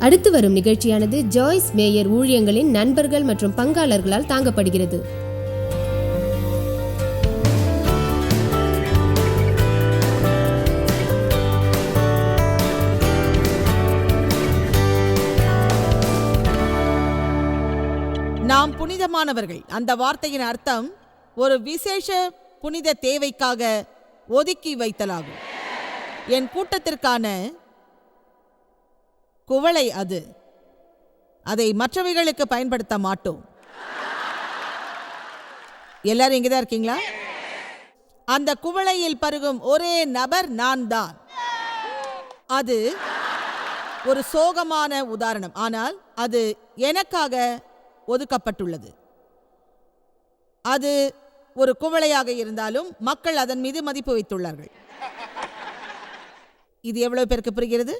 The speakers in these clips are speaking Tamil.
அடுத்து வரும் நிகழ்ச்சியானது ஜாய்ஸ் மேயர் ஊழியங்களின் நண்பர்கள் மற்றும் பங்காளர்களால் தாங்கப்படுகிறது. நாம் புனிதமானவர்கள். அந்த வார்த்தையின் அர்த்தம் ஒரு விசேஷ புனித தேவைக்காக ஒதுக்கி வைத்தலாகும். என் கூட்டத்திற்கான குவளை அது. அதை மற்றவைகளுக்கு பயன்படுத்த மாட்டோம். எல்லாரும் இங்கதான் இருக்கீங்களா? அந்த குவளையில் பருகும் ஒரே நபர் நான் தான் அது ஒரு சோகமான உதாரணம். ஆனால் அது எனக்காக ஒதுக்கப்பட்டுள்ளது. அது ஒரு குவளையாக இருந்தாலும் மக்கள் அதன் மீது மதிப்பு வைத்துள்ளார்கள். இது எவ்வளவு பேருக்கு புரிகிறது?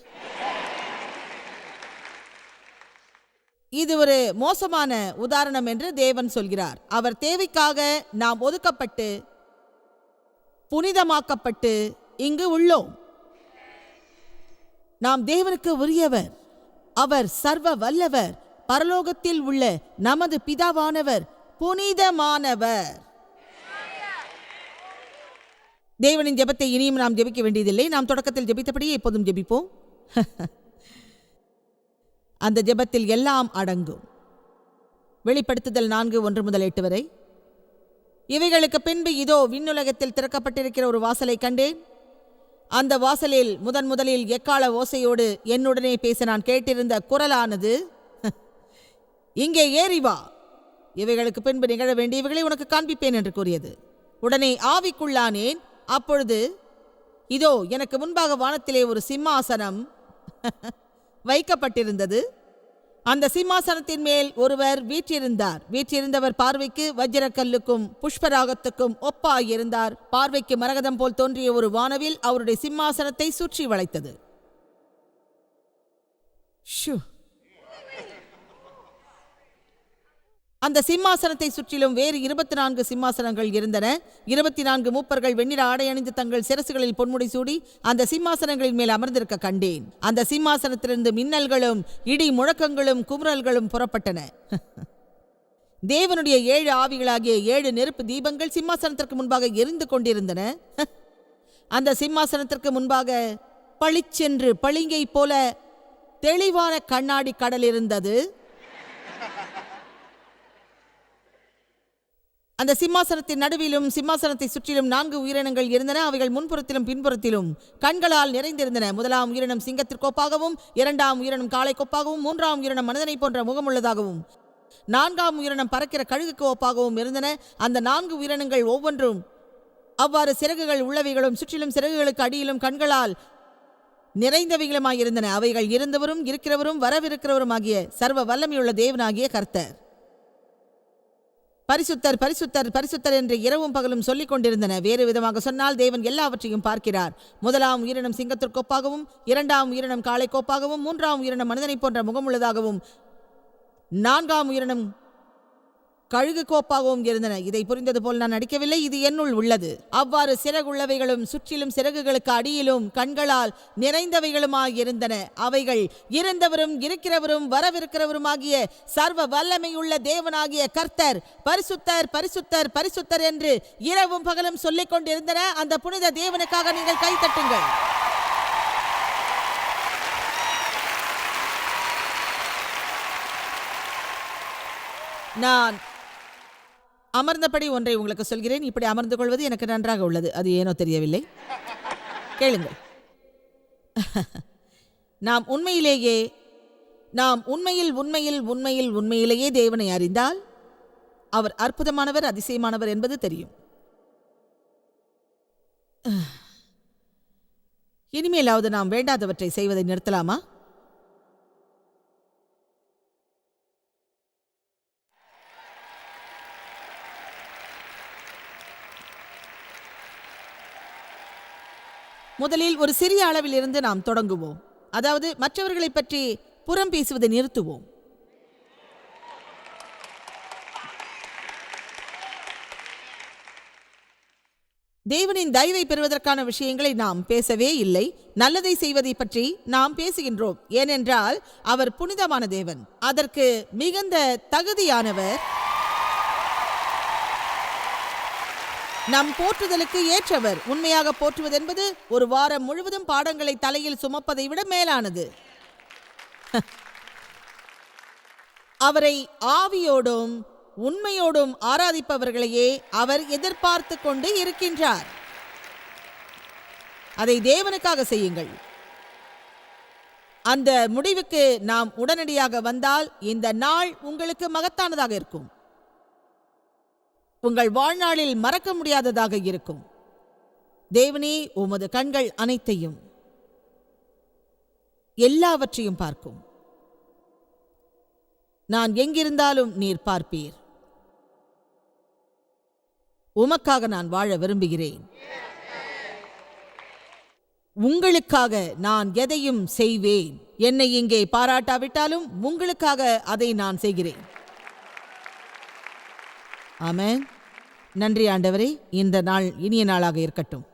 இது ஒரு மோசமான உதாரணம் என்று தேவன் சொல்கிறார். அவர் தேவைக்காக நாம் ஒதுக்கப்பட்டு புனிதமாக்கப்பட்டு இங்கு உள்ளோம். நாம் தேவனுக்கு உரியவர் அவர் சர்வ வல்லவர் பரலோகத்தில் உள்ள நமது பிதாவானவர் புனிதமானவர். தேவனின் ஜெபத்தை இனியும் நாம் ஜெபிக்க வேண்டியதில்லை. நாம் தொடக்கத்தில் ஜெபித்தபடியே எப்போதும் ஜெபிப்போம். அந்த ஜெபத்தில் எல்லாம் அடங்கும். வெளிப்படுத்துதல் நான்கு ஒன்று முதல் எட்டு வரை. இவைகளுக்கு பின்பு இதோ விண்ணுலகத்தில் திறக்கப்பட்டிருக்கிற ஒரு வாசலை கண்டேன். அந்த வாசலில் முதன் முதலில் எக்கால ஓசையோடு என்னுடனே பேச நான் கேட்டிருந்த குரலானது இங்கே ஏறி வா. இவைகளுக்கு பின்பு நிகழ வேண்டியவைகளை உனக்கு காண்பிப்பேன் என்று கூறியது. உடனே ஆவிக்குள்ளானேன். அப்பொழுது இதோ எனக்கு முன்பாக வானத்திலே ஒரு சிம்மாசனம். வைக்கப்பட்டிருந்தது. அந்த சிம்மாசனத்தின் மேல் ஒருவர் வீற்றிருந்தார். வீற்றிருந்தவர் பார்வைக்கு வஜ்ரக்கல்லுக்கும் புஷ்பராகத்துக்கும் ஒப்பாயிருந்தார். பார்வைக்கு மரகதம் போல் தோன்றிய ஒரு வானவில் அவருடைய சிம்மாசனத்தை சுற்றி வளைத்தது. ஷூ. அந்த சிம்மாசனத்தை சுற்றிலும் வேறு இருபத்தி நான்கு சிம்மாசனங்கள் இருந்தன. இருபத்தி நான்கு மூப்பர்கள் வெண்ணிற ஆடை அணிந்து தங்கள் சிரசுகளில் பொன்முடி சூடி அந்த சிம்மாசனங்களின் மேல் அமர்ந்திருக்க கண்டேன். அந்த சிம்மாசனத்திலிருந்து மின்னல்களும் இடி முழக்கங்களும் குமுறல்களும் புறப்பட்டன. தேவனுடைய ஏழு ஆவிகளாகிய ஏழு நெருப்பு தீபங்கள் சிம்மாசனத்திற்கு முன்பாக எரிந்து கொண்டிருந்தன. அந்த சிம்மாசனத்திற்கு முன்பாக பளிச்சென்று பளிங்கை போல தெளிவான கண்ணாடி கடல் இருந்தது. அந்த சிம்மாசனத்தின் நடுவிலும் சிம்மாசனத்தை சுற்றிலும் நான்கு உயிரினங்கள் இருந்தன. அவைகள் முன்புறத்திலும் பின்புறத்திலும் கண்களால் நிறைந்திருந்தன. முதலாம் உயிரினம் சிங்கத்திற்கொப்பாகவும் இரண்டாம் உயிரினம் காளை கொப்பாகவும் மூன்றாம் உயிரினம் மனிதனை போன்ற முகமுள்ளதாகவும் நான்காம் உயிரினம் பறக்கிற கழுகுக்கு ஒப்பாகவும் இருந்தன. அந்த நான்கு உயிரினங்கள் ஒவ்வொன்றும் அவ்வாறு சிறகுகள் உள்ளவைகளும் சுற்றிலும் சிறகுகளுக்கு அடியிலும் கண்களால் நிறைந்தவைகளுமாயிருந்தன. அவைகள் இருந்தவரும் இருக்கிறவரும் வரவிருக்கிறவரும் ஆகிய சர்வ வல்லமையுள்ள தேவனாகிய கர்த்தர். பரிசுத்தர் பரிசுத்தர் பரிசுத்தர் என்று இரவும் பகலும் சொல்லிக் கொண்டிருந்தன. வேறு விதமாக சொன்னால் தேவன் எல்லாவற்றையும் பார்க்கிறார். முதலாம் உயிரினம் சிங்கத்திற்கொப்பாகவும் இரண்டாம் உயிரினம் காளை கோப்பாகவும் மூன்றாம் உயிரினம் மனிதனை போன்ற முகமுள்ளதாகவும் நான்காம் உயிரினம் கழுகு கோப்பாகவும் இருந்தன. இதை புரிந்தது போல் நான் நடிக்கவில்லை. இது என்னுள் உள்ளது. அவ்வாறு சிறகுள்ளவைகளும் சுற்றிலும் சிறகுகளுக்கு அடியிலும் கண்களால் நிறைந்தவைகளுமாய் இருந்தன அவைகள் இருந்தவரும் இருக்கிறவரும் வரவிருக்கிறவருமாகிய சர்வ வல்லமையுள்ள தேவனாகிய கர்த்தர் பரிசுத்தர் பரிசுத்தர் பரிசுத்தர் என்று இரவும் பகலும் சொல்லிக் கொண்டிருந்தன. அந்த புனித தேவனுக்காக நீங்கள் கைத்தட்டுங்கள் நான் அமர்ந்தபடி ஒன்றை உங்களுக்கு சொல்கிறேன். இப்படி அமர்ந்து கொள்வது எனக்கு நன்றாக உள்ளது. அது ஏனோ தெரியவில்லை. கேளுங்கள். நாம் உண்மையிலேயே நாம் உண்மையில் உண்மையில் உண்மையில் உண்மையிலேயே தேவனை அறிந்தால் அவர் அற்புதமானவர் அதிசயமானவர் என்பது தெரியும். இனிமேலாவது நாம் வேண்டாதவற்றை செய்வதை நிறுத்தலாமா? முதலில் ஒரு சிறிய அளவில் இருந்து நாம் தொடங்குவோம். அதாவது மற்றவர்களை பற்றி புறம் பேசுவதை நிறுத்துவோம். தேவனின் தயவை பெறுவதற்கான விஷயங்களை நாம் பேசவே இல்லை. நல்லதை செய்வதை பற்றி நாம் பேசுகின்றோம். ஏனென்றால் அவர் புனிதமான தேவன். அதற்கு மிகுந்த தகுதியானவர். நம் போற்றுதலுக்கு ஏற்றவர். உண்மையாக போற்றுவது என்பது ஒரு வாரம் முழுவதும் பாடங்களை தலையில் சுமப்பதை விட மேலானது. அவரை ஆவியோடும் உண்மையோடும் ஆராதிப்பவர்களையே அவர் எதிர்பார்த்து கொண்டு இருக்கின்றார். அதை தேவனுக்காக செய்யுங்கள். அந்த முடிவுக்கு நாம் உடனடியாக வந்தால் இந்த நாள் உங்களுக்கு மகத்தானதாக இருக்கும். உங்கள் வாழ்நாளில் மறக்க முடியாததாக இருக்கும். தேவனே உமது கண்கள் அனைத்தையும் எல்லாவற்றையும் பார்க்கும். நான் எங்கிருந்தாலும் நீர் பார்ப்பீர். உமக்காக நான் வாழ விரும்புகிறேன். உங்களுக்காக நான் எதையும் செய்வேன். என்னை இங்கே பாராட்டாவிட்டாலும் உங்களுக்காக அதை நான் செய்கிறேன். ஆமென். நன்றி ஆண்டவரே இந்த நாள் இனிய நாளாக இருக்கட்டும்.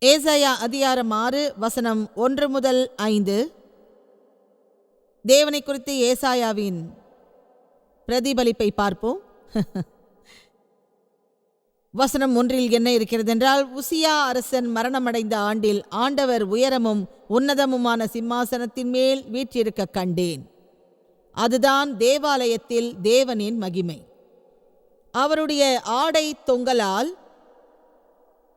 ஏசாயா அதிகாரம் ஆறு வசனம் ஒன்று முதல் ஐந்து. தேவனை குறித்து ஏசாயாவின் பிரதிபலிப்பை பார்ப்போம். வசனம் ஒன்றில் என்ன இருக்கிறது என்றால் உசியா அரசன் மரணமடைந்த ஆண்டில் ஆண்டவர் உயரமும் உன்னதமுமான சிம்மாசனத்தின் மேல் வீற்றிருக்க கண்டேன். அதுதான் தேவாலயத்தில் தேவனின் மகிமை. அவருடைய ஆடை தொங்கலால்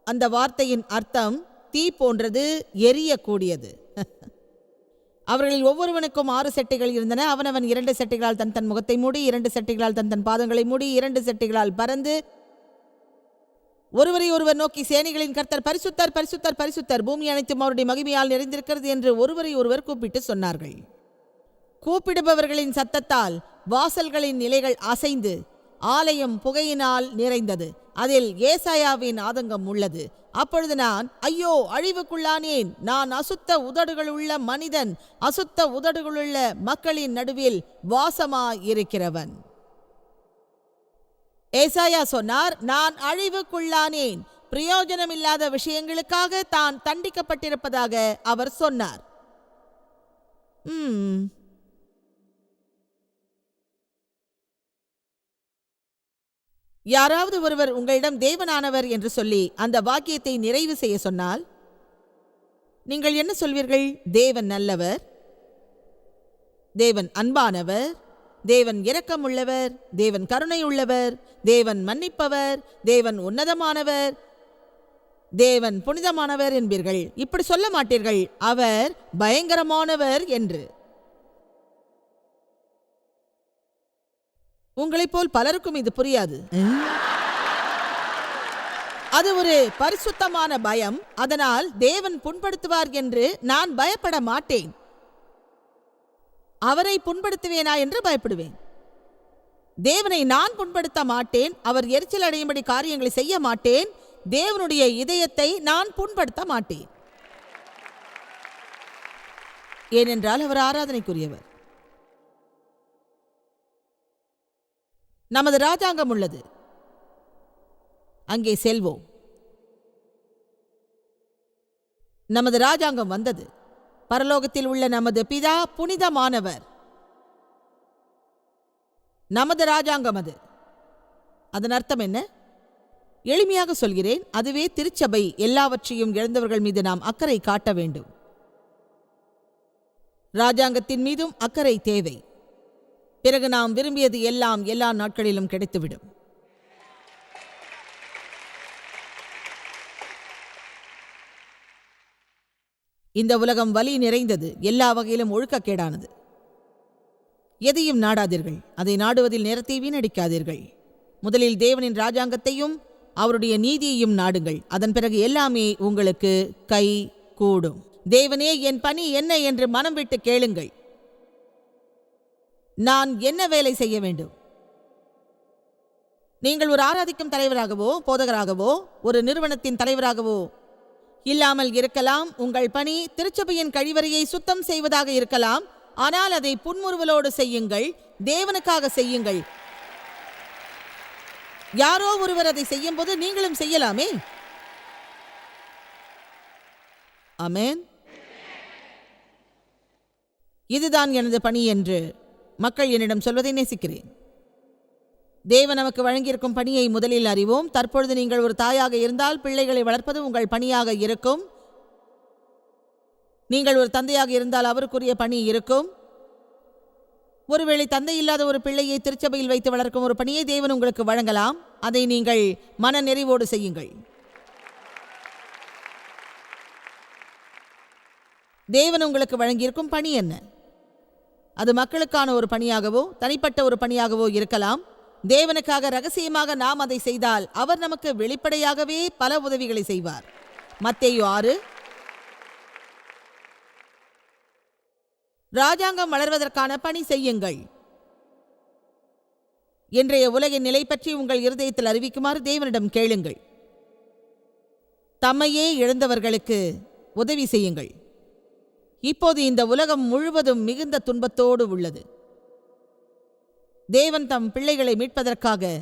அந்த வார்த்தையின் அர்த்தம் தீ போன்றது எரியக்கூடியது. அவர்களில் ஒவ்வொருவனுக்கும் ஆறு செட்டிகள் இருந்தன. அவனவன் இரண்டு செட்டிகளால் தன் தன் முகத்தை மூடி இரண்டு செட்டிகளால் தன் தன் பாதங்களை மூடி இரண்டு செட்டிகளால் பறந்து ஒருவரை ஒருவர் நோக்கி சேனைகளின் கர்த்தர் பரிசுத்தர் பரிசுத்தர் பரிசுத்தர் பூமி அனைத்தும் அவருடைய மகிமையால் நிறைந்திருக்கிறது என்று ஒருவரை ஒருவர் கூப்பிட்டு சொன்னார்கள். கூப்பிடுபவர்களின் சத்தத்தால் வாசல்களின் நிலைகள் அசைந்து ஆலயம் புகையினால் நிறைந்தது. அதில் ஏசாயாவின் ஆதங்கம் உள்ளது. அப்பொழுது நான் ஐயோ அழிவுக்குள்ளானேன். நான் அசுத்த உதடுகளுள்ள மனிதன். அசுத்த உதடுகளுள்ள மக்களின் நடுவில் வாசமாயிருக்கிறவன். ஏசாயா சொன்னார் நான் அழிவுக்குள்ளானேன். பிரயோஜனமில்லாத விஷயங்களுக்காக தான் தண்டிக்கப்பட்டிருப்பதாக அவர் சொன்னார். ம் யாராவது ஒருவர் உங்களிடம் தேவனானவர் என்று சொல்லி அந்த வாக்கியத்தை நிறைவு செய்ய சொன்னால் நீங்கள் என்ன சொல்வீர்கள்? தேவன் நல்லவர் தேவன் அன்பானவர் தேவன் இரக்கமுள்ளவர் தேவன் கருணை உள்ளவர் தேவன் மன்னிப்பவர் தேவன் உன்னதமானவர் தேவன் புனிதமானவர் என்பீர்கள். இப்படி சொல்ல மாட்டீர்கள். அவர் பயங்கரமானவர் என்று. உங்களைப் போல் பலருக்கும் இது புரியாது. அது ஒரு பரிசுத்தமான பயம். அதனால் தேவன் புண்படுத்துவார் என்று நான் பயப்பட மாட்டேன். அவரை புண்படுத்துவேனா என்று பயப்படுவேன். தேவனை நான் புண்படுத்த மாட்டேன். அவர் எரிச்சல் அடையும்படி காரியங்களை செய்ய மாட்டேன். தேவனுடைய இதயத்தை நான் புண்படுத்த மாட்டேன். ஏனென்றால் அவர் ஆராதனைக்குரியவர். நமது ராஜாங்கம் உள்ளது. அங்கே செல்வோம். நமது ராஜாங்கம் வந்தது. பரலோகத்தில் உள்ள நமது பிதா புனிதமானவர். நமது ராஜாங்கம் அது. அதன் அர்த்தம் என்ன? எளிமையாக சொல்கிறேன் அதுவே திருச்சபை எல்லாவற்றையும் இழந்தவர்கள் மீது நாம் அக்கறை காட்ட வேண்டும். ராஜாங்கத்தின் மீதும் அக்கறை தேவை. பிறகு நாம் விரும்பியது எல்லாம் எல்லா நாட்களிலும் கிடைத்துவிடும். இந்த உலகம் வலி நிறைந்தது எல்லா வகையிலும் ஒழுக்கக்கேடானது. எதையும் நாடாதீர்கள் அதை நாடுவதில் நேரத்தை வீணடிக்காதீர்கள். முதலில் தேவனின் ராஜாங்கத்தையும் அவருடைய நீதியையும் நாடுங்கள் அதன் பிறகு எல்லாமே உங்களுக்கு கை கூடும். தேவனே என் பணி என்ன என்று மனம் விட்டு கேளுங்கள். நான் என்ன வேலை செய்ய வேண்டும்? நீங்கள் ஒரு ஆராதிக்கும் தலைவராகவோ போதகராகவோ ஒரு நிறுவனத்தின் தலைவராகவோ இல்லாமல் இருக்கலாம். உங்கள் பணி திருச்சபையின் கழிவறையை சுத்தம் செய்வதாக இருக்கலாம். ஆனால் அதை புன்முறுவலோடு செய்யுங்கள். தேவனுக்காக செய்யுங்கள். யாரோ ஒருவர் அதை செய்யும் போது நீங்களும் செய்யலாமே? அமேன் இதுதான் எனது பணி என்று மக்கள் என்னிடம் சொல்வதை நேசிக்கிறேன். தேவன் நமக்கு வழங்கியிருக்கும் பணியை முதலில் அறிவோம். தற்பொழுது நீங்கள் ஒரு தாயாக இருந்தால் பிள்ளைகளை வளர்ப்பது உங்கள் பணியாக இருக்கும். நீங்கள் ஒரு தந்தையாக இருந்தால் அவருக்குரிய பணி இருக்கும். ஒருவேளை தந்தை இல்லாத ஒரு பிள்ளையை திருச்சபையில் வைத்து வளர்க்கும் ஒரு பணியை தேவன் உங்களுக்கு வழங்கலாம். அதை நீங்கள் மன நிறைவோடு செய்யுங்கள். தேவன் உங்களுக்கு வழங்கியிருக்கும் பணி என்ன? அது மக்களுக்கான ஒரு பணியாகவோ தனிப்பட்ட ஒரு பணியாகவோ இருக்கலாம். தேவனுக்காக ரகசியமாக நாம் அதை செய்தால் அவர் நமக்கு வெளிப்படையாகவே பல உதவிகளை செய்வார். மத்தேயு ஆறு. ராஜாங்கம் வளர்வதற்கான பணி செய்யுங்கள். இன்றைய உலகின் நிலை பற்றி உங்கள் இருதயத்தில் அறிவிக்குமாறு தேவனிடம் கேளுங்கள். தம்மையே இழந்தவர்களுக்கு உதவி செய்யுங்கள். இப்போது இந்த உலகம் முழுவதும் மிகுந்த துன்பத்தோடு உள்ளது. தேவன் தம் பிள்ளைகளை மீட்பதற்காக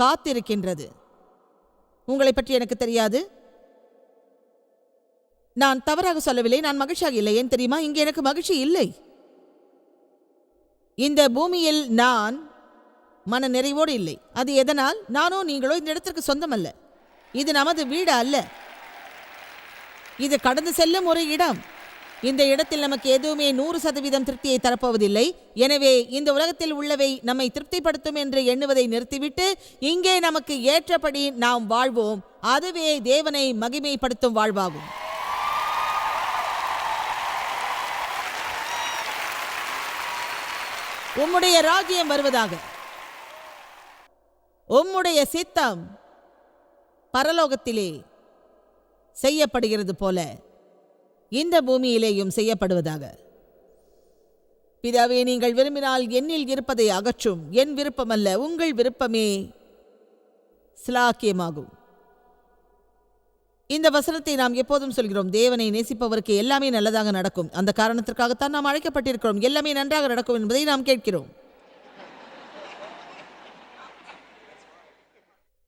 காத்திருக்கின்றது. உங்களை பற்றி எனக்கு தெரியாது? நான் தவறாக சொல்லவில்லை நான் மகிழ்ச்சியாக இல்லை. ஏன் தெரியுமா? இங்கே எனக்கு மகிழ்ச்சி இல்லை. இந்த பூமியில் நான் மன நிறைவோடு இல்லை. அது எதனால்? நானோ நீங்களோ இந்த இடத்திற்கு சொந்தமல்ல. இது நமது வீடு அல்ல. இது கடந்து செல்லும் ஒரு இடம். இந்த இடத்தில் நமக்கு எதுவுமே நூறு சதவீதம் திருப்தியை தரப்போவதில்லை. எனவே இந்த உலகத்தில் உள்ளவை நம்மை திருப்திப்படுத்தும் என்று எண்ணுவதை நிறுத்திவிட்டு இங்கே நமக்கு ஏற்றபடி நாம் வாழ்வோம். அதுவே தேவனை மகிமைப்படுத்தும் வாழ்வாகும். உம்முடைய ராஜ்யம் வருவதாக. உம்முடைய சித்தம் பரலோகத்திலே செய்யப்படுகிறது போல இந்த பூமியிலேயும் செய்யப்படுவதாக. பிதாவே நீங்கள் விரும்பினால் என்னில் இருப்பதை அகற்றும். என் விருப்பமல்ல உங்கள் விருப்பமே சிலாக்கியமாகும். இந்த வசனத்தை நாம் எப்போதும் சொல்கிறோம் தேவனை நேசிப்பவருக்கு எல்லாமே நல்லதாக நடக்கும். அந்த காரணத்திற்காகத்தான் நாம் அழைக்கப்பட்டிருக்கிறோம். எல்லாமே நன்றாக நடக்கும் என்பதை நாம் கேட்கிறோம்.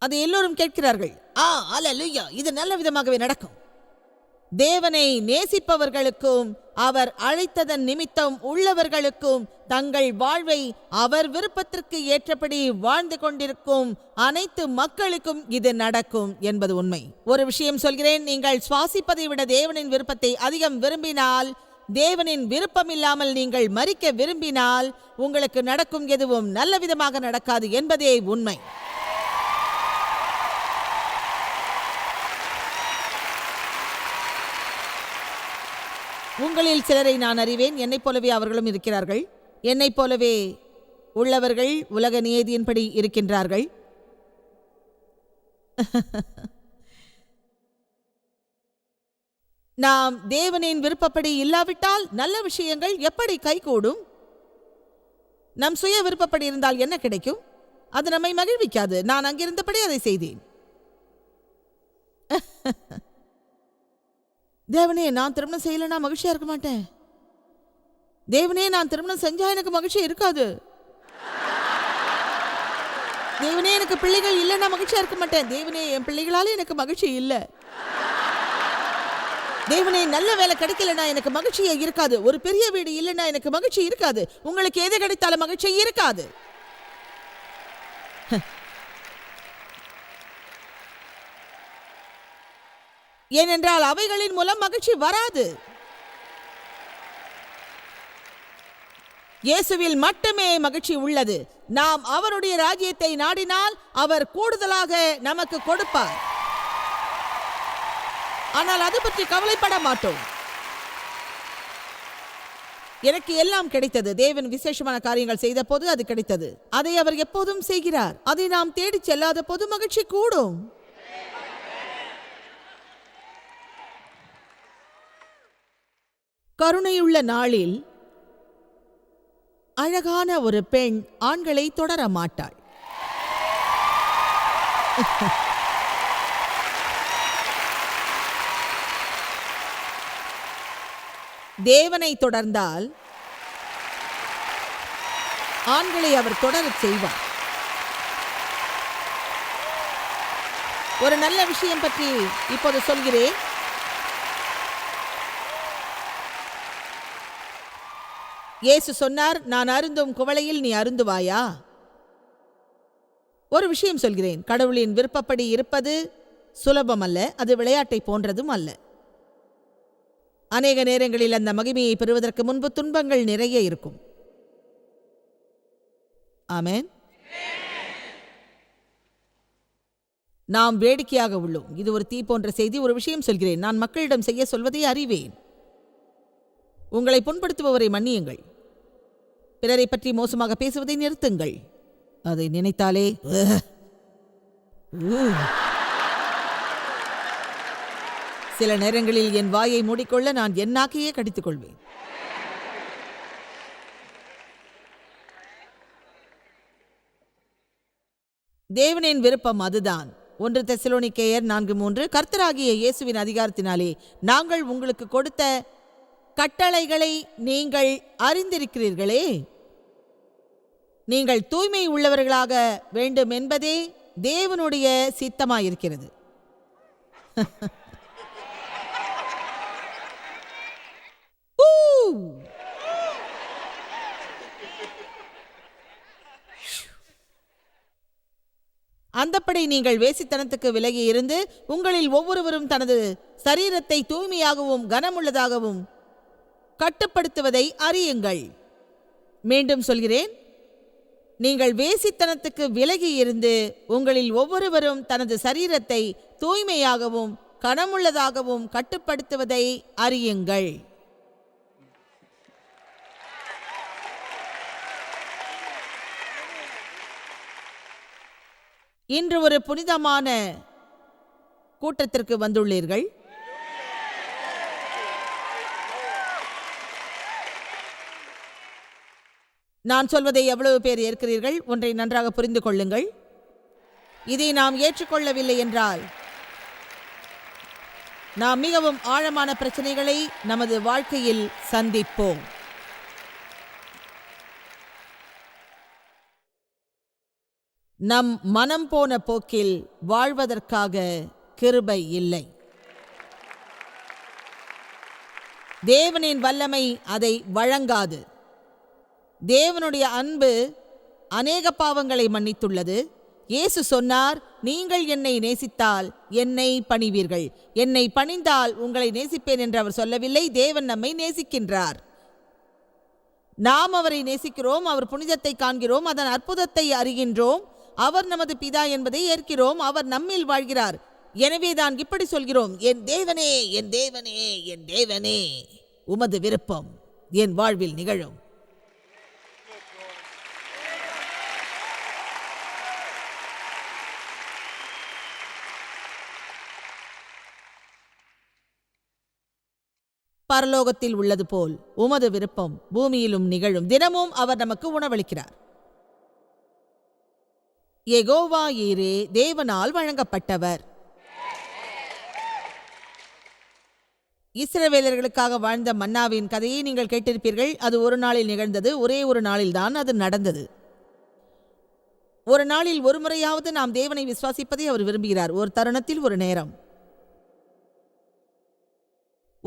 அதை எல்லோரும் கேட்கிறார்கள் ஆ அலலுயா இது நல்ல விதமாகவே நடக்கும். தேவனை நேசிப்பவர்களுக்கும் அவர் அழைத்ததன் நிமித்தம் உள்ளவர்களுக்கும் தங்கள் வாழ்வை அவர் விருப்பத்திற்கு ஏற்றபடி வாழ்ந்து கொண்டிருக்கும் அனைத்து மக்களுக்கும் இது நடக்கும் என்பது உண்மை. ஒரு விஷயம் சொல்கிறேன் நீங்கள் சுவாசிப்பதை விட தேவனின் விருப்பத்தை அதிகம் விரும்பினால் தேவனின் விருப்பம் இல்லாமல் நீங்கள் மறிக்க விரும்பினால் உங்களுக்கு நடக்கும் எதுவும் நல்ல விதமாக நடக்காது என்பதே உண்மை. உங்களில் சிலரை நான் அறிவேன். என்னைப் போலவே அவர்களும் இருக்கிறார்கள். என்னைப் போலவே உள்ளவர்கள் உலக நியதியின்படி இருக்கின்றார்கள். நாம் தேவனின் விருப்பப்படி இல்லாவிட்டால் நல்ல விஷயங்கள் எப்படி கைகூடும்? நம் சுய விருப்பப்படி இருந்தால் என்ன கிடைக்கும்? அது நம்மை மகிழ்விக்காது. நான் அங்கிருந்தபடி அதை செய்தேன். தேவனே நான் திருமணம் செய்யலைன்னா மகிழ்ச்சியா இருக்க மாட்டேன். தேவனே நான் திருமணம் செஞ்சா எனக்கு மகிழ்ச்சி இருக்காது. தேவனே எனக்கு பிள்ளைகள் இல்லைன்னா மகிழ்ச்சியா இருக்க மாட்டேன். தேவனே என் பிள்ளைகளால எனக்கு மகிழ்ச்சி இல்லை. தேவனே நல்ல வேலை கிடைக்கலனா எனக்கு மகிழ்ச்சியே இருக்காது. ஒரு பெரிய வீடு இல்லைன்னா எனக்கு மகிழ்ச்சி இருக்காது. உங்களுக்கு எது கிடைத்தாலும் மகிழ்ச்சி இருக்காது. ஏனென்றால் அவைகளின் மூலம் மகிழ்ச்சி வராது. இயேசுவில் மட்டுமே மகிழ்ச்சி உள்ளது. நாம் அவருடைய ராஜ்யத்தை நாடினால் அவர் கூடுதலாக நமக்கு கொடுப்பார். ஆனால் அது பற்றி கவலைப்பட மாட்டோம். எனக்கு எல்லாம் கிடைத்தது. தேவன் விசேஷமான காரியங்கள் செய்த போது அது கிடைத்தது. அதை அவர் எப்போதும் செய்கிறார். அதை நாம் தேடிச் செல்லாத போது மகிழ்ச்சி கூடும். கருணையுள்ள நாளில் அழகான ஒரு பெண் ஆண்களை தொடர மாட்டாள். தேவனை தொடர்ந்தால் ஆண்களை அவர் தொடரச் செய்வார். ஒரு நல்ல விஷயம் பற்றி இப்போது சொல்கிறேன். இயேசு சொன்னார் நான் அருந்தும் குவளையில் நீ அருந்துவாயா? ஒரு விஷயம் சொல்கிறேன். கடவுளின் விருப்பப்படி இருப்பது சுலபம் அல்ல அது விளையாட்டை போன்றதும் அல்ல. அநேக நேரங்களில் அந்த மகிமையை பெறுவதற்கு முன்பு துன்பங்கள் நிறைய இருக்கும். ஆமேன். நாம் வேடிக்கையாக உள்ளோம். இது ஒரு தீ போன்ற செய்தி. ஒரு விஷயம் சொல்கிறேன். நான் மக்களிடம் செய்ய சொல்வதை அறிவேன். உங்களை புண்படுத்துபவரை மன்னியுங்கள். பிறரை பற்றி மோசமாக பேசுவதை நிறுத்துங்கள். அதை நினைத்தாலே உஹ். சில நேரங்களில் என் வாயை மூடிக்கொள்ள நான் என்னாக்கையே கடித்துக் கொள்வேன் தேவனின் விருப்பம் அதுதான். ஒன்று தெசலோனிக்கேயர் நான்கு மூன்று கர்த்தராகிய இயேசுவின் அதிகாரத்தினாலே நாங்கள் உங்களுக்கு கொடுத்த கட்டளைகளை நீங்கள் அறிந்திருக்கிறீர்களே? நீங்கள் தூய்மை உள்ளவர்களாக வேண்டும் என்பதே தேவனுடைய சித்தமாயிருக்கிறது. அந்தப்படி நீங்கள் வேசித்தனத்துக்கு விலகி இருந்து உங்களில் ஒவ்வொருவரும் தனது சரீரத்தை தூய்மையாகவும் கனமுள்ளதாகவும் கட்டுப்படுத்துவதை அறியுங்கள். மீண்டும் சொல்கிறேன். நீங்கள் வேசித்தனத்துக்கு விலகி இருந்து உங்களில் ஒவ்வொருவரும் தனது சரீரத்தை தூய்மையாகவும் கனமுள்ளதாகவும் கட்டுப்படுத்துவதை அறியுங்கள். இன்று ஒரு புனிதமான கூட்டத்திற்கு வந்துள்ளீர்கள். நான் சொல்வதை எவ்வளவு பேர் ஏற்கிறீர்கள்? ஒன்றை நன்றாக புரிந்து கொள்ளுங்கள். இதை நாம் ஏற்றுக்கொள்ளவில்லை என்றால் நாம் மிகவும் ஆழமான பிரச்சனைகளை நமது வாழ்க்கையில் சந்திப்போம். நம் மனம் போன போக்கில் வாழ்வதற்காக கிருபை இல்லை. தேவனின் வல்லமை அதை வழங்காது. தேவனுடைய அன்பு அநேக பாவங்களை மன்னித்துள்ளது. இயேசு சொன்னார் நீங்கள் என்னை நேசித்தால் என்னை பணிவீர்கள். என்னை பணிந்தால் உங்களை நேசிப்பேன் என்று அவர் சொல்லவில்லை. தேவன் நம்மை நேசிக்கின்றார். நாம் அவரை நேசிக்கிறோம் அவர் புனிதத்தை காண்கிறோம் அதன் அற்புதத்தை அறிகின்றோம். அவர் நமது பிதா என்பதை ஏற்கிறோம் அவர் நம்மில் வாழ்கிறார். எனவே தான் இப்படி சொல்கிறோம் என் தேவனே என் தேவனே என் தேவனே உமது விருப்பம் என் வாழ்வில் நிகழும். பரலோகத்தில் உள்ளது போல் உமது விருப்பம் பூமியிலும் நிகழும். தினமும் அவர் நமக்கு உணவளிக்கிறார். எகோவா ஈரே தேவனால் வழங்கப்பட்டவர். இஸ்ரவேலர்களுக்காக வாழ்ந்த மன்னாவின் கதையை நீங்கள் கேட்டிருப்பீர்கள். அது ஒரு நாளில் நிகழ்ந்தது ஒரே ஒரு நாளில்தான் அது நடந்தது. ஒரு நாளில் ஒரு முறையாவது நாம் தேவனை விசுவாசிப்பதை அவர் விரும்புகிறார். ஒரு தருணத்தில் ஒரு நேரம்.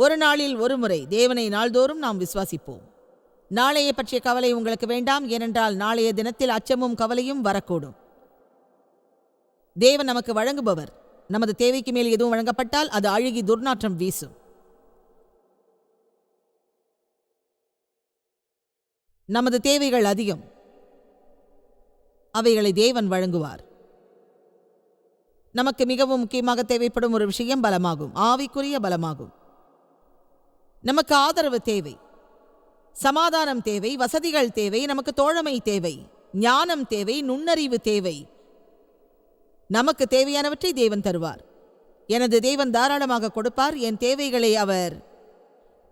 ஒரு நாளில் ஒரு முறை தேவனை நாள்தோறும் நாம் விசுவாசிப்போம். நாளைய பற்றிய கவலை உங்களுக்கு வேண்டாம் ஏனென்றால் நாளைய தினத்தில் அச்சமும் கவலையும் வரக்கூடும். தேவன் நமக்கு வழங்குபவர். நமது தேவைக்கு மேல் எதுவும் வழங்கப்பட்டால் அது அழுகி துர்நாற்றம் வீசும். நமது தேவைகள் அதிகம். அவைகளை தேவன் வழங்குவார். நமக்கு மிகவும் முக்கியமாக தேவைப்படும் ஒரு விஷயம் பலமாகும். ஆவிக்குரிய பலமாகும். நமக்கு ஆதரவு தேவை. சமாதானம் தேவை வசதிகள் தேவை நமக்கு தோழமை தேவை ஞானம் தேவை நுண்ணறிவு தேவை. நமக்கு தேவையானவற்றை தேவன் தருவார். எனது தேவன் தாராளமாக கொடுப்பார் என் தேவைகளை அவர்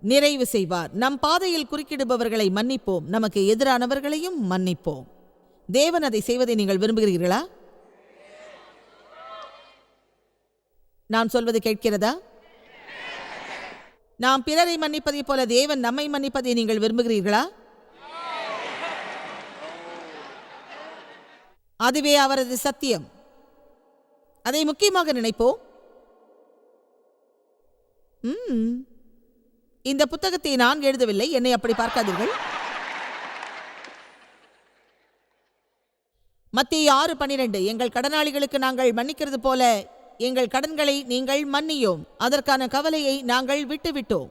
நிறைவு செய்வார். நம் பாதையில் குறுக்கிடுபவர்களை மன்னிப்போம் நமக்கு எதிரானவர்களையும் மன்னிப்போம். தேவன் அதை செய்வதை நீங்கள் விரும்புகிறீர்களா? நான் சொல்வது கேட்கிறதா? நாம் பிறரை மன்னிப்பதைப் போல தேவன் நம்மை மன்னிப்பதை நீங்கள் விரும்புகிறீர்களா? அதுவே அவரது சத்தியம். அதை முக்கியமாக நினைப்போம். ம். இந்த புத்தகத்தை நான் எழுதவில்லை என்னை அப்படி பார்க்காதீர்கள். மத்திய ஆறு பன்னிரெண்டு எங்கள் கடனாளிகளுக்கு நாங்கள் மன்னிக்கிறது போல எங்கள் கடன்களை நீங்கள் மன்னியோம். அதற்கான கவலையை நாங்கள் விட்டுவிட்டோம்.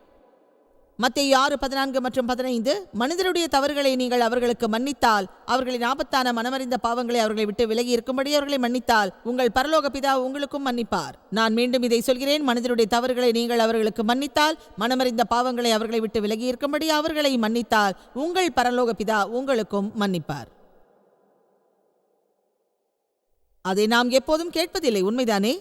மத்திய ஆறு பதினான்கு மற்றும் பதினைந்து மனிதருடைய தவறுகளை நீங்கள் அவர்களுக்கு மன்னித்தால் அவர்களின் ஆபத்தான மனமறிந்த பாவங்களை அவர்களை விட்டு விலகி இருக்கும்படி அவர்களை மன்னித்தால் உங்கள் பரலோக பிதா உங்களுக்கும் மன்னிப்பார். நான் மீண்டும் இதை சொல்கிறேன் மனிதருடைய தவறுகளை நீங்கள் அவர்களுக்கு மன்னித்தால் மனமறிந்த பாவங்களை அவர்களை விட்டு விலகி இருக்கும்படி அவர்களை மன்னித்தால் உங்கள் பரலோக பிதா உங்களுக்கும் மன்னிப்பார். அதை நாம் எப்போதும் கேட்பதில்லை உண்மைதானே?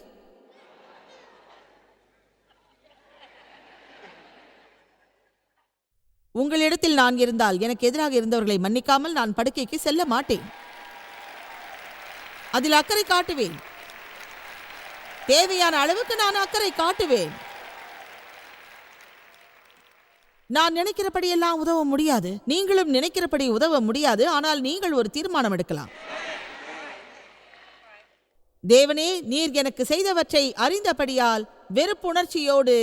உங்களிடத்தில் நான் இருந்தால் எனக்கு எதிராக இருந்தவர்களை மன்னிக்காமல் நான் படுக்கைக்கு செல்ல மாட்டேன். அதில் அக்கறை காட்டுவேன். தேவையான அளவுக்கு நான் அக்கறை காட்டுவேன். நான் நினைக்கிறபடியெல்லாம் உதவ முடியாது. நீங்களும் நினைக்கிறபடி உதவ முடியாது. ஆனால் நீங்கள் ஒரு தீர்மானம் எடுக்கலாம். தேவனே நீர் எனக்கு செய்தவற்றை அறிந்தபடியால் வெறுப்புணர்ச்சியோடு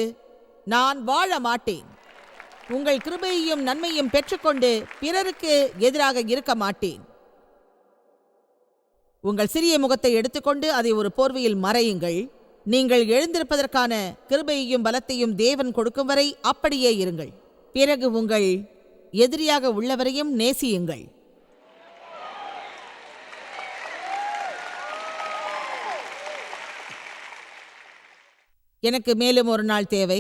நான் வாழ மாட்டேன். உங்கள் கிருபையையும் நன்மையும் பெற்றுக்கொண்டு பிறருக்கு எதிராக இருக்க மாட்டேன். உங்கள் சிறிய முகத்தை எடுத்துக்கொண்டு அதை ஒரு போர்வையில் மறையுங்கள். நீங்கள் எழுந்திருப்பதற்கான கிருபையையும் பலத்தையும் தேவன் கொடுக்கும் வரை அப்படியே இருங்கள். பிறகு உங்கள் எதிரியாக உள்ளவரையும் நேசியுங்கள். எனக்கு மேலும் ஒரு நாள் தேவை.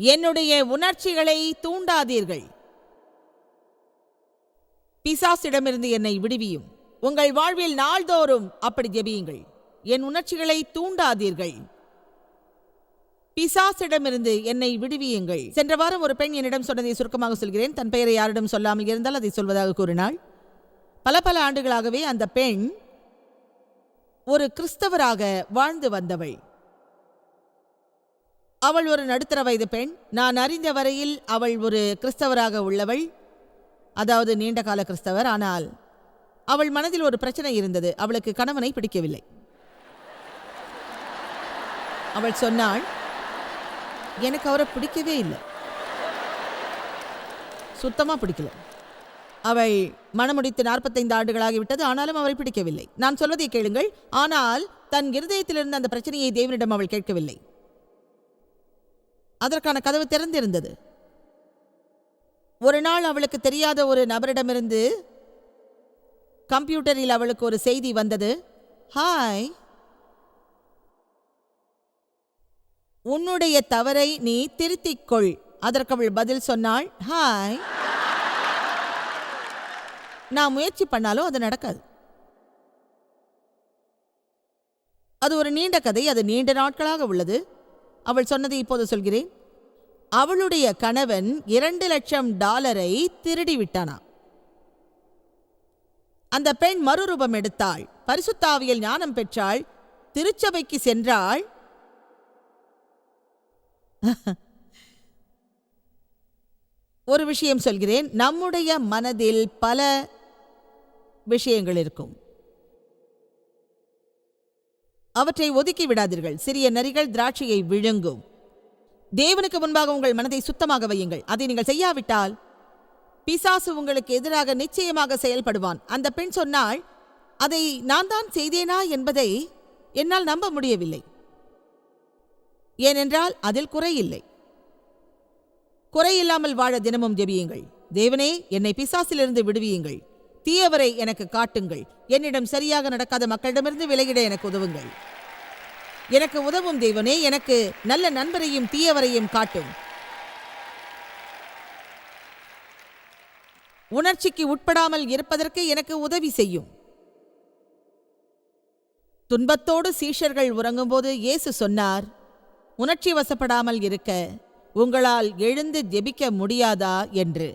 என்னுடைய உணர்ச்சிகளை தூண்டாதீர்கள். பிசாசிடமிருந்து என்னை விடுவியும். உங்கள் வாழ்வில் நாள்தோறும் அப்படி ஜெபியுங்கள். என் உணர்ச்சிகளை தூண்டாதீர்கள். பிசாசிடமிருந்து என்னை விடுவியுங்கள். சென்ற வாரம் ஒரு பெண் என்னிடம் சொன்னதை சுருக்கமாக சொல்கிறேன். தன் பெயரை யாரிடம் சொல்லாமல் இருந்தால் அதை சொல்வதாக கூறினாள். பல பல ஆண்டுகளாகவே அந்த பெண் ஒரு கிறிஸ்தவராக வாழ்ந்து வந்தவள். அவள் ஒரு நடுத்தர வயது பெண். நான் அறிந்த வரையில் அவள் ஒரு கிறிஸ்தவராக உள்ளவள். அதாவது நீண்ட கால கிறிஸ்தவர். ஆனால் அவள் மனதில் ஒரு பிரச்சனை இருந்தது. அவளுக்கு கணவனை பிடிக்கவில்லை. அவள் சொன்னாள் எனக்கு அவரை பிடிக்கவே இல்லை. சுத்தமா பிடிக்கல. அவள் மணமுடித்து நாற்பத்தைந்து ஆண்டுகளாகிவிட்டது. ஆனாலும் அவரை பிடிக்கவில்லை. நான் சொல்வதை கேளுங்கள். ஆனால் தன் இருதயத்திலிருந்து அந்த பிரச்சனையை தேவனிடம் அவள் கேட்கவில்லை. அதற்கான கதவு திறந்திருந்தது. ஒரு நாள் அவளுக்கு தெரியாத ஒரு நபரிடமிருந்து கம்ப்யூட்டரில் அவளுக்கு ஒரு செய்தி வந்தது. ஹாய். உன்னுடைய தவறை நீ திருத்திக்கொள். அதற்கு அவள் பதில் சொன்னாள். ஹாய். நான் முயற்சி பண்ணாலும் அது நடக்காது. அது ஒரு நீண்ட கதை. அது நீண்ட நாட்களாக உள்ளது. அவள் சொன்னதை இப்போது சொல்கிறேன். அவளுடைய கணவன் இரண்டு லட்சம் டாலரை திருடி விட்டானாம் அந்த பெண் மறுரூபம் எடுத்தாள். பரிசுத்தாவியல் ஞானம் பெற்றாள். திருச்சபைக்கு சென்றாள். ஒரு விஷயம் சொல்கிறேன். நம்முடைய மனதில் பல விஷயங்கள் இருக்கும். அவற்றை ஒதுக்கி விடாதீர்கள். சிறிய நரிகள் திராட்சையை விழுங்கும். தேவனுக்கு முன்பாக உங்கள் மனதை சுத்தமாக வையுங்கள். அதை நீங்கள் செய்யாவிட்டால் பிசாசு உங்களுக்கு எதிராக நிச்சயமாக செயல்படுவான். அந்த பெண் சொன்னால் அதை நான் தான் செய்தேனா? என்பதை என்னால் நம்ப முடியவில்லை. ஏனென்றால் அதில் குறையில்லை குறையில்லாமல் வாழ தினமும் ஜெபியுங்கள். தேவனே என்னை பிசாசிலிருந்து விடுவியுங்கள். தீயவரை எனக்கு காட்டுங்கள். என்னிடம் சரியாக நடக்காத மக்களிடமிருந்து விலகிட எனக்கு உதவுங்கள். எனக்கு உதவும் தெய்வனே எனக்கு நல்ல நண்பரையும் தீயவரையும் காட்டும். உணர்ச்சிக்கு உட்படாமல் இருப்பதற்கு எனக்கு உதவி செய்யும். துன்பத்தோடு சீஷர்கள் உறங்கும்போது இயேசு சொன்னார் உணர்ச்சி வசப்படாமல் இருக்க உங்களால் எழுந்து ஜெபிக்க முடியாதா? என்று.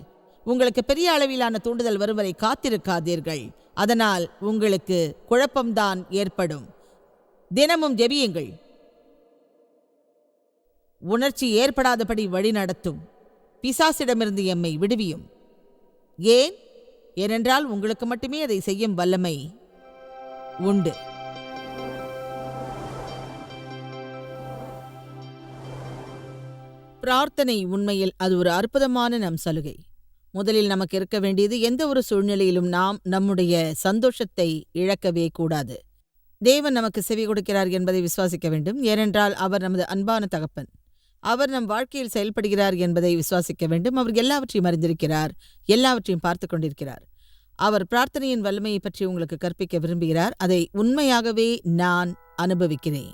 உங்களுக்கு பெரிய அளவிலான தூண்டுதல் வரும் காத்திருக்காதீர்கள். அதனால் உங்களுக்கு குழப்பம்தான் ஏற்படும். தினமும் ஜெபியுங்கள். உணர்ச்சி ஏற்படாதபடி வழிநடத்தும் பிசாசிடமிருந்து எம்மை விடுவியும். ஏன்? ஏனென்றால் உங்களுக்கு மட்டுமே அதை செய்யும் வல்லமை உண்டு. பிரார்த்தனை உண்மையில் அது ஒரு அற்புதமான நம் சலுகை. முதலில் நமக்கு இருக்க வேண்டியது எந்த ஒரு சூழ்நிலையிலும் நாம் நம்முடைய சந்தோஷத்தை இழக்கவே கூடாது. தேவன் நமக்கு செவி கொடுக்கிறார் என்பதை விசுவாசிக்க வேண்டும். ஏனென்றால் அவர் நமது அன்பான தகப்பன். அவர் நம் வாழ்க்கையில் செயல்படுகிறார் என்பதை விசுவாசிக்க வேண்டும். அவர் எல்லாவற்றையும் அறிந்திருக்கிறார். எல்லாவற்றையும் பார்த்து கொண்டிருக்கிறார். அவர் பிரார்த்தனையின் வல்லமையை பற்றி உங்களுக்கு கற்பிக்க விரும்புகிறார். அதை உண்மையாகவே நான் அனுபவிக்கிறேன்.